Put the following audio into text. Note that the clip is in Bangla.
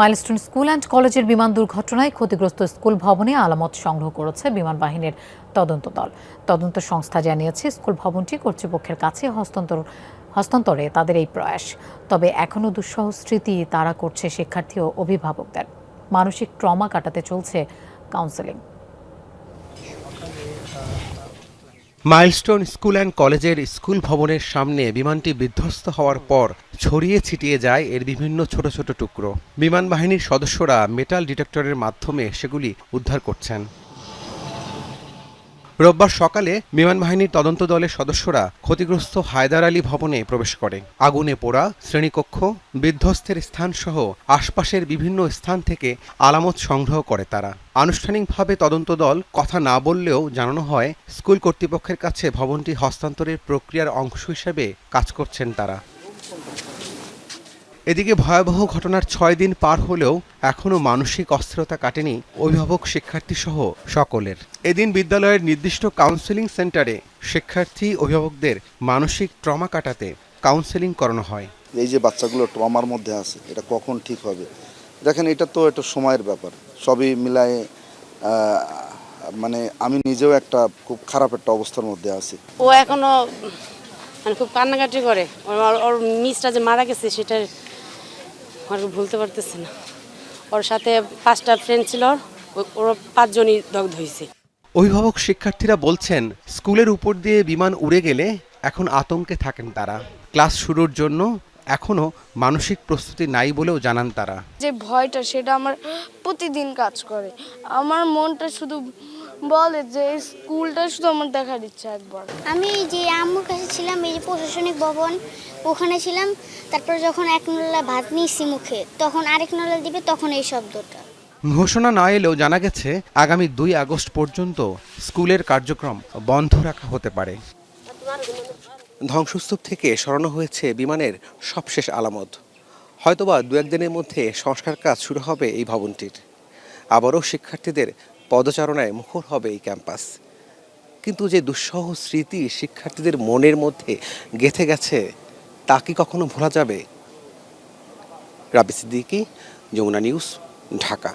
মাইলস্টোন স্কুল অ্যান্ড কলেজের বিমান দুর্ঘটনায় ক্ষতিগ্রস্ত স্কুল ভবনে আলামত সংগ্রহ করেছে বিমান বাহিনীর তদন্ত দল। তদন্ত সংস্থা জানিয়েছে, স্কুল ভবনটি কর্তৃপক্ষের কাছে হস্তান্তর, হস্তান্তরে তাদের এই প্রয়াস। তবে এখনও দুঃসহ স্মৃতি তারা করছে শিক্ষার্থী ও অভিভাবকদের। মানসিক ট্রমা কাটাতে চলছে কাউন্সেলিং। মাইলস্টোন স্কুল অ্যান্ড কলেজের স্কুল ভবনের সামনে বিমানটি বিধ্বস্ত হওয়ার পর ছড়িয়ে ছিটিয়ে যায় এর বিভিন্ন ছোট ছোট টুকরো। বিমান বাহিনীর সদস্যরা মেটাল ডিটেক্টরের মাধ্যমে সেগুলি উদ্ধার করছেন। রোববার সকালে বিমান বাহিনীর তদন্ত দলের সদস্যরা ক্ষতিগ্রস্ত হায়দার আলী ভবনে প্রবেশ করে। আগুনে পোড়া, শ্রেণীকক্ষ, বিধ্বস্তের স্থানসহ আশপাশের বিভিন্ন স্থান থেকে আলামত সংগ্রহ করে তারা। আনুষ্ঠানিকভাবে তদন্ত দল কথা না বললেও জানানো হয়, স্কুল কর্তৃপক্ষের কাছে ভবনটি হস্তান্তরের প্রক্রিয়ার অংশ হিসেবে কাজ করছেন তারা। এদিকে ভয়াবহ ঘটনার ছয় দিন পার হলেও এখনও মানসিক অস্থিরতা কাটেনি অভিভাবক শিক্ষার্থী সহ সকলের। এদিন বিদ্যালয়ের নির্দিষ্ট কাউন্সেলিং সেন্টারে শিক্ষার্থী অভিভাবকদের মানসিক ট্রমা কাটাতে কাউন্সেলিং করানো হয়। এই যে বাচ্চাগুলো ট্রমার মধ্যে আছে এটা কখন ঠিক হবে? দেখেন এটা তো একটা সময়ের ব্যাপার। সবই মিলায়ে মানে আমি নিজেও একটা খুব খারাপ একটা অবস্থার মধ্যে আছি। ও এখনও মানে খুব কান্নাকাটি করে। ওর- মিসটা যে মারা গেছে সেটা আর ভুলতে পারতেছে না। ওর সাথে পাঁচটা ফ্রেন্ড ছিল ওর পাঁচজনই দগ্ধ হয়েছে। অভিভাবক শিক্ষার্থীরা বলছেন স্কুলের উপর দিয়ে বিমান উড়ে গেলে এখন আতঙ্কে থাকেন তারা। ক্লাস শুরুর জন্য এখনও মানসিক প্রস্তুতি নাই বলেও জানান তারা। যে ভয়টা সেটা আমার প্রতিদিন কাজ করে। আমার মনটা শুধু বলে যে এই স্কুলটা শুধু আমার দেখার ইচ্ছা একবার। আমি যে আম্মুর কাছে ছিলাম এই যে প্রশাসনিক ভবন ওখানে ছিলাম। তারপর যখন এক নলা ভাত নিয়েছি মুখে তখন আরেক নলা দিবে তখন এই শব্দটা। ঘোষণা না এলেও জানা গেছে আগামী দুই আগস্ট পর্যন্ত স্কুলের কার্যক্রম বন্ধ রাখা হতে পারে। ধ্বংসস্তূপ থেকে সরানো হয়েছে বিমানের সবশেষ আলামত। হয়তোবা দু একদিনের মধ্যে সংস্কার কাজ শুরু হবে এই ভবনটির। আবারও শিক্ষার্থীদের পদচারণায় মুখর হবে এই ক্যাম্পাস। কিন্তু যে দুঃসহ স্মৃতি শিক্ষার্থীদের মনের মধ্যে গেঁথে গেছে, তা কি কখনো ভোলা যাবে? রাবি সিদ্দিকি, যমুনা নিউজ, ঢাকা।